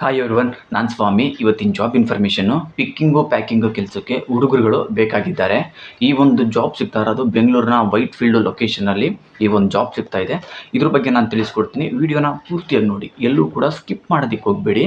Hi one ನಾನು ಸ್ವಾಮಿ. ಇವತ್ತಿನ job information picking packing ಕೆಲಸಕ್ಕೆ ಹುಡುಗರುಗಳು ಬೇಕಾಗಿದ್ದಾರೆ. ಈ ಒಂದು ಜಾಬ್ ಸಿಗ್ತಾ ಇರೋದು ಬೆಂಗಳೂರಿನ ವೈಟ್ ಫೀಲ್ಡ್ ಲೊಕೇಶನಲ್ಲಿ ಈ ಒಂದು ಜಾಬ್ ಸಿಗ್ತಾ ಇದೆ. ಇದ್ರ ಬಗ್ಗೆ ನಾನು ತಿಳಿಸ್ಕೊಡ್ತೀನಿ. ವಿಡಿಯೋನ ಪೂರ್ತಿಯಾಗಿ ನೋಡಿ. ಎಲ್ಲೂ ಕೂಡ ಸ್ಕಿಪ್ ಮಾಡೋದಕ್ಕೆ ಹೋಗಬೇಡಿ.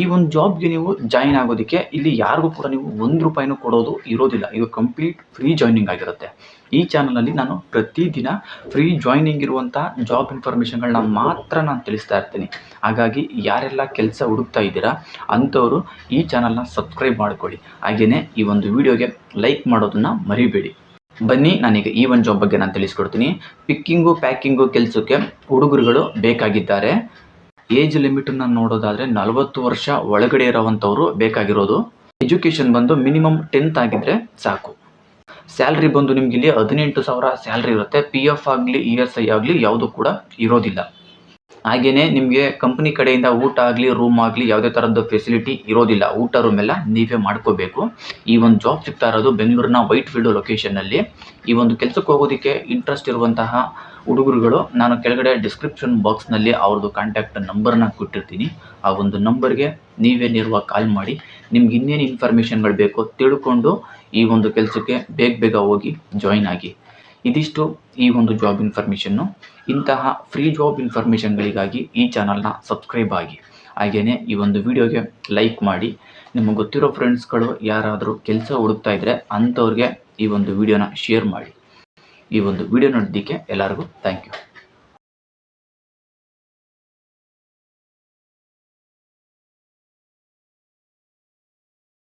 ಈ ಒಂದು ಜಾಬ್ಗೆ ನೀವು ಜಾಯಿನ್ ಆಗೋದಕ್ಕೆ ಇಲ್ಲಿ ಯಾರಿಗೂ ಕೂಡ ನೀವು ಒಂದು ರೂಪಾಯಿನೂ ಕೊಡೋದು ಇರೋದಿಲ್ಲ. ಇದು ಕಂಪ್ಲೀಟ್ ಫ್ರೀ ಜಾಯ್ನಿಂಗ್ ಆಗಿರುತ್ತೆ. ಈ ಚಾನಲಲ್ಲಿ ನಾನು ಪ್ರತಿದಿನ ಫ್ರೀ ಜಾಯ್ನಿಂಗ್ ಇರುವಂಥ ಜಾಬ್ ಇನ್ಫಾರ್ಮೇಷನ್ಗಳನ್ನ ಮಾತ್ರ ನಾನು ತಿಳಿಸ್ತಾ ಇರ್ತೀನಿ. ಹಾಗಾಗಿ ಯಾರೆಲ್ಲ ಕೆಲಸ ಹುಡುಕ್ತಾ ಇದ್ದೀರಾ, ಅಂಥವರು ಈ ಚಾನಲ್ನ ಸಬ್ಸ್ಕ್ರೈಬ್ ಮಾಡ್ಕೊಳ್ಳಿ. ಹಾಗೆಯೇ ಈ ಒಂದು ವಿಡಿಯೋಗೆ ಲೈಕ್ ಮಾಡೋದನ್ನು ಮರಿಬೇಡಿ. ಬನ್ನಿ, ನಾನೀಗ ಈ ಒಂದು ಜಾಬ್ ಬಗ್ಗೆ ನಾನು ತಿಳಿಸ್ಕೊಡ್ತೀನಿ. ಪಿಕ್ಕಿಂಗು ಪ್ಯಾಕಿಂಗು ಕೆಲಸಕ್ಕೆ ಹುಡುಗರುಗಳು ಬೇಕಾಗಿದ್ದಾರೆ. ಏಜ್ ಲಿಮಿಟನ್ನು ನೋಡೋದಾದರೆ ನಲವತ್ತು ವರ್ಷ ಒಳಗಡೆ ಇರೋವಂಥವ್ರು ಬೇಕಾಗಿರೋದು. ಎಜುಕೇಷನ್ ಬಂದು ಮಿನಿಮಮ್ ಟೆಂತ್ ಆಗಿದ್ದರೆ ಸಾಕು. ಸ್ಯಾಲ್ರಿ ಬಂದು ನಿಮ್ಗೆ ಇಲ್ಲಿ ಹದಿನೆಂಟು ಸಾವಿರ ಸ್ಯಾಲ್ರಿ ಇರುತ್ತೆ. ಪಿ ಎಫ್ ಆಗಲಿ ಇ ಎಸ್ ಐ ಆಗಲಿ ಯಾವುದು ಕೂಡ ಇರೋದಿಲ್ಲ. ಹಾಗೆಯೇ ನಿಮಗೆ ಕಂಪ್ನಿ ಕಡೆಯಿಂದ ಊಟ ಆಗಲಿ ರೂಮ್ ಆಗಲಿ ಯಾವುದೇ ಥರದ್ದು ಫೆಸಿಲಿಟಿ ಇರೋದಿಲ್ಲ. ಊಟ ರೂಮ್ ಎಲ್ಲ ನೀವೇ ಮಾಡ್ಕೋಬೇಕು. ಈ ಒಂದು ಜಾಬ್ ಸಿಗ್ತಾ ಇರೋದು ಬೆಂಗಳೂರಿನ ವೈಟ್ ಫೀಲ್ಡ್ ಲೊಕೇಶನ್ನಲ್ಲಿ ಈ ಒಂದು ಕೆಲಸಕ್ಕೆ ಹೋಗೋದಕ್ಕೆ ಇಂಟ್ರೆಸ್ಟ್ ಇರುವಂತಹ ಹುಡುಗರುಗಳು, ನಾನು ಕೆಳಗಡೆ ಡಿಸ್ಕ್ರಿಪ್ಷನ್ ಬಾಕ್ಸ್ನಲ್ಲಿ ಅವ್ರದ್ದು ಕಾಂಟ್ಯಾಕ್ಟ್ ನಂಬರ್ನ ಕೊಟ್ಟಿರ್ತೀನಿ. ಆ ಒಂದು ನಂಬರ್ಗೆ ನೀವೇ ನೇರವಾಗಿ ಕಾಲ್ ಮಾಡಿ. ನಿಮ್ಗೆ ಇನ್ನೇನು ಇನ್ಫಾರ್ಮೇಷನ್ಗಳು ಬೇಕೋ ತಿಳ್ಕೊಂಡು ಈ ಒಂದು ಕೆಲಸಕ್ಕೆ ಬೇಗ ಬೇಗ ಹೋಗಿ ಜಾಯಿನ್ ಆಗಿ. ಇದಿಷ್ಟು ಈ ಒಂದು ಜಾಬ್ ಇನ್ಫಾರ್ಮೇಷನ್ನು ಇಂತಹ ಫ್ರೀ ಜಾಬ್ ಇನ್ಫಾರ್ಮೇಷನ್ಗಳಿಗಾಗಿ ಈ ಚಾನಲ್ನ ಸಬ್ಸ್ಕ್ರೈಬ್ ಆಗಿ. ಹಾಗೆಯೇ ಈ ಒಂದು ವಿಡಿಯೋಗೆ ಲೈಕ್ ಮಾಡಿ. ನಿಮಗೆ ಗೊತ್ತಿರೋ ಫ್ರೆಂಡ್ಸ್ಗಳು ಯಾರಾದರೂ ಕೆಲಸ ಹುಡುಕ್ತಾ ಇದ್ದರೆ ಅಂಥವ್ರಿಗೆ ಈ ಒಂದು ವಿಡಿಯೋನ ಶೇರ್ ಮಾಡಿ. ಈ ಒಂದು ವಿಡಿಯೋ ನೋಡಿದ್ದಕ್ಕೆ ಎಲ್ಲರಿಗೂ ಥ್ಯಾಂಕ್ ಯು